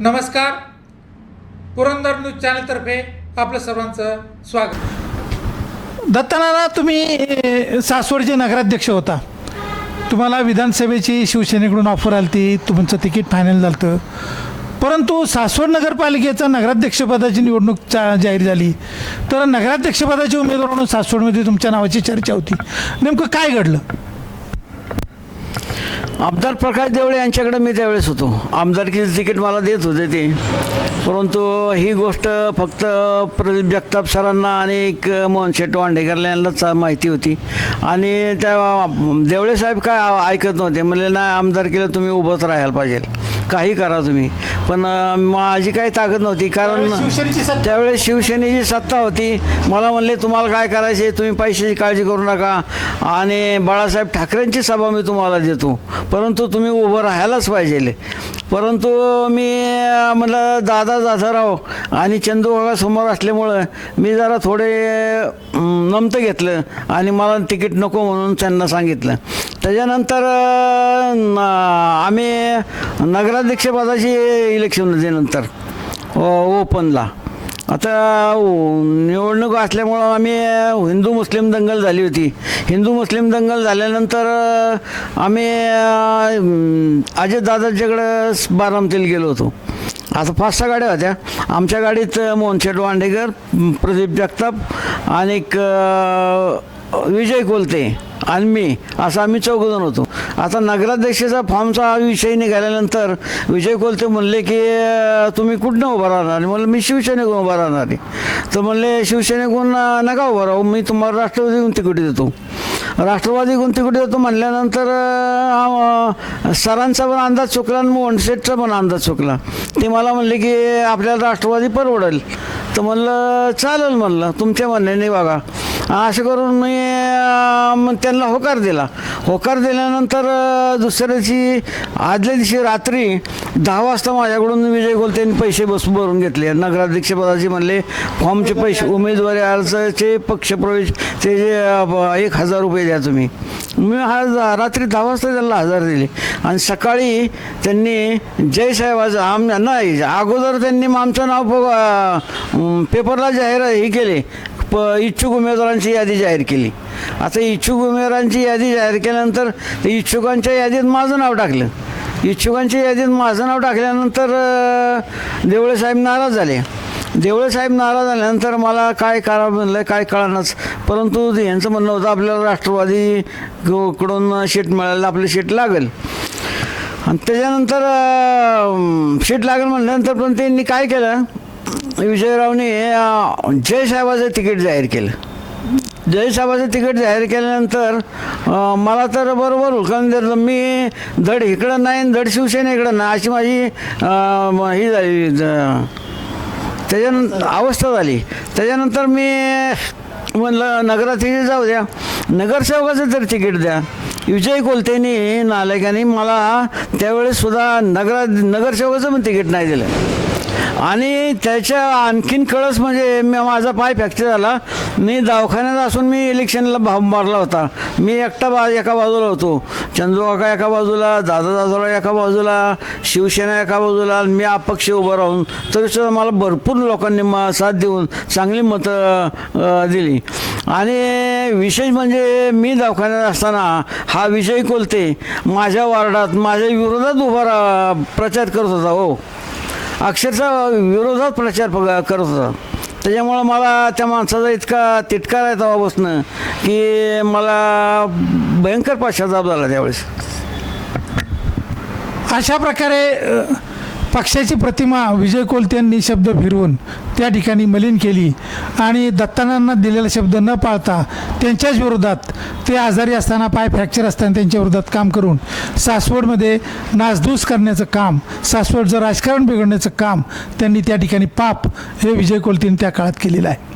नमस्कार. पुरंदर न्यूज चॅनलतर्फे आपलं सर्वांचं स्वागत. दत्तानाना तुम्ही सासवडचे नगराध्यक्ष होता तुम्हाला विधानसभेची शिवसेनेकडून ऑफर आली ती तुमचं तिकीट फायनल झालं परंतु सासवड नगरपालिकेचं नगराध्यक्षपदाची निवडणूक चा जाहीर झाली. तर नगराध्यक्षपदाचे उमेदवार म्हणून सासवडमध्ये तुमच्या नावाची चर्चा होती. नेमकं काय घडलं? आमदार प्रकाश देवळे यांच्याकडे मी त्यावेळेस होतो. आमदारकीचं तिकीट मला देत होते ते. परंतु ही गोष्ट फक्त प्रदीप जगताप सरांना आणि एक मोहन शेट्टू वांडेकर यांनाच माहिती होती. आणि त्या देवळे साहेब काय ऐकत नव्हते. म्हणजे नाही आमदारकीला तुम्ही उभंच राहायला पाहिजे. काही करा तुम्ही. पण माझी काही ताकद नव्हती. कारण त्यावेळेस शिवसेनेची सत्ता. होती. मला म्हणले तुम्हाला काय करायचे तुम्ही पैशाची काळजी करू नका. आणि बाळासाहेब ठाकरेंची सभा मी तुम्हाला देतो. परंतु तुम्ही उभं राहायलाच पाहिजे. परंतु मी म्हटलं दादा दादाराव आणि चंदू समोर असल्यामुळं मी जरा थोडे नमतं घेतलं आणि मला तिकीट नको म्हणून त्यांना सांगितलं. त्याच्यानंतर आम्ही नगराध्यक्षपदाची इलेक्शन नंतर ओपनला. आता निवडणूक असल्यामुळं आम्ही हिंदू मुस्लिम दंगल झाली होती. हिंदू मुस्लिम दंगल झाल्यानंतर आम्ही अ, अजितदादांच्याकडं बारामतीला गेलो होतो. आता पाच सहा गाड्या होत्या. आमच्या गाडीत मोहनशेठ वांडेकर प्रदीप जगताप आणि एक विजय कोलते आणि मी असं आम्ही चौघजण होतो. आता नगराध्यक्षाचा फॉर्मचा विषय निघाल्यानंतर विजय कोलते म्हणले की तुम्ही कुठनं उभं राहणार? म्हणलं मी शिवसेनेकडून उभा राहणार आहे. तर म्हणले शिवसेनेकडून नका उभं राहू मी तुम्हाला राष्ट्रवादीकडून तिकीट देतो. राष्ट्रवादी तिकीट देतो म्हणल्यानंतर सरांचा पण अंदाज चुकला आणि मोहनशेठचा पण अंदाज चुकला. ते मला म्हणले की आपल्याला राष्ट्रवादी परवडेल. तर म्हणलं चालेल म्हणलं तुमच्या म्हणण्याने बघा. असं करून मी त्यांना होकार दिला. होकार दिल्यानंतर दुसऱ्या दिवशी आदल्या दिवशी रात्री दहा वाजता माझ्याकडून विजय गोलतेंनी पैसे बस भरून घेतले. नगराध्यक्षपदाचे म्हणले फॉर्मचे पैसे उमेदवारी अर्जाचे पक्षप्रवेश ते जे एक हजार रुपये द्या तुम्ही. मी हा रात्री दहा वाजता त्यांना हजार दिले. आणि सकाळी त्यांनी जय साहेबाचं आम नाही अगोदर त्यांनी मग आमचं नाव पेपरला जाहीर हे केले. प इच्छुक उमेदवारांची यादी जाहीर केली. आता इच्छुक उमेदवारांची यादी जाहीर केल्यानंतर इच्छुकांच्या यादीत माझं नाव टाकलं. इच्छुकांच्या यादीत माझं नाव टाकल्यानंतर देवळेसाहेब देवळे साहेब नाराज झाले. देवळे साहेब नाराज झाल्यानंतर मला काय करावं म्हणलं काय कळणंच परंतु यांचं म्हणणं होतं आपल्याला राष्ट्रवादी कडून शीट मिळायला आपलं शीट लागेल. आणि त्याच्यानंतर शीट लागेल म्हणल्यानंतर पण त्यांनी काय केलं? विजयरावने जय साहेबाचं तिकीट जाहीर केलं. जयसाहेबाचं तिकीट जाहीर केल्यानंतर मला तर बरोबर हुकम मी धड इकडं नाही धड शिवसेना इकडं नाही. अशी माझी ही झाली ज- त्याच्यानंतर अवस्था झाली. त्याच्यानंतर मी म्हणलं नगराध्यक्ष जाऊ द्या. नगरसेवकाचं तर तिकीट द्या. विजय कोलतेनी नालायकाने मला त्यावेळेस सुद्धा नगरा नगरसेवकाचं पण तिकीट नाही दिलं. आणि त्याच्या आणखीन कळस म्हणजे मी माझा पाय फ्रॅक्चर झाला. मी दवाखान्यात असून मी इलेक्शनला भाव मारला होता. मी एकटा बा एका बाजूला होतो. चंदू एका बाजूला दादा दादाला एका बाजूला शिवसेना एका बाजूला मी अपक्ष उभं राहून. तरीसुद्धा मला भरपूर लोकांनी मा साथ देऊन चांगली मतं दिली. आणि विशेष म्हणजे मी दवाखान्यात असताना हा विजय कोलते माझ्या वार्डात माझ्या विरोधात उभा रा प्रचार करत होता हो. अक्षरशः विरोधात प्रचार प- करत होता. त्याच्यामुळं मला त्या माणसाचा इतका तिटका आहे तेव्हापासनं की मला भयंकर पाश्चाताप झाला त्यावेळेस. अशा प्रकारे पक्षाची प्रतिमा विजय कोलते यांनी शब्द फिरवून त्या ठिकाणी मलिन केली. आणि दत्तानांना दिलेला शब्द न पाळता त्यांच्याच विरोधात ते आजारी असताना पाय फ्रॅक्चर असताना त्यांच्या विरोधात काम करून सासवडमध्ये नासधूस करण्याचं काम सासवडचं राजकारण बिघडण्याचं काम त्यांनी त्या ठिकाणी पाप हे विजय कोलतेने त्या काळात केलेलं आहे.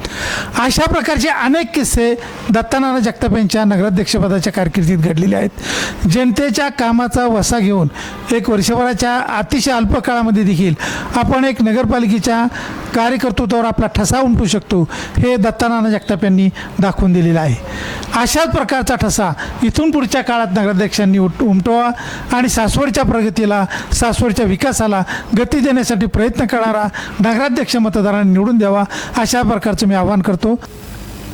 अशा प्रकारचे अनेक किस्से दत्तानाना जगताप यांच्या नगराध्यक्षपदाच्या कारकिर्दीत घडलेले आहेत. जनतेच्या कामाचा वसा घेऊन एक वर्षभराच्या अतिशय अल्प काळामध्ये काळामध्ये देखील आपण एक नगरपालिकेच्या कार्यकर्तृत्वावर आपला ठसा उमटू शकतो हे दत्तानाना जगताप यांनी दाखवून दिलेलं आहे. अशाच प्रकारचा ठसा इथून पुढच्या काळात नगराध्यक्षांनी उट उमटवा आणि सासवडच्या प्रगतीला सासवडच्या विकासाला गती देण्यासाठी प्रयत्न करणारा नगराध्यक्ष मतदारांनी निवडून द्यावा अशा प्रकारचं मी आवाहन करतो.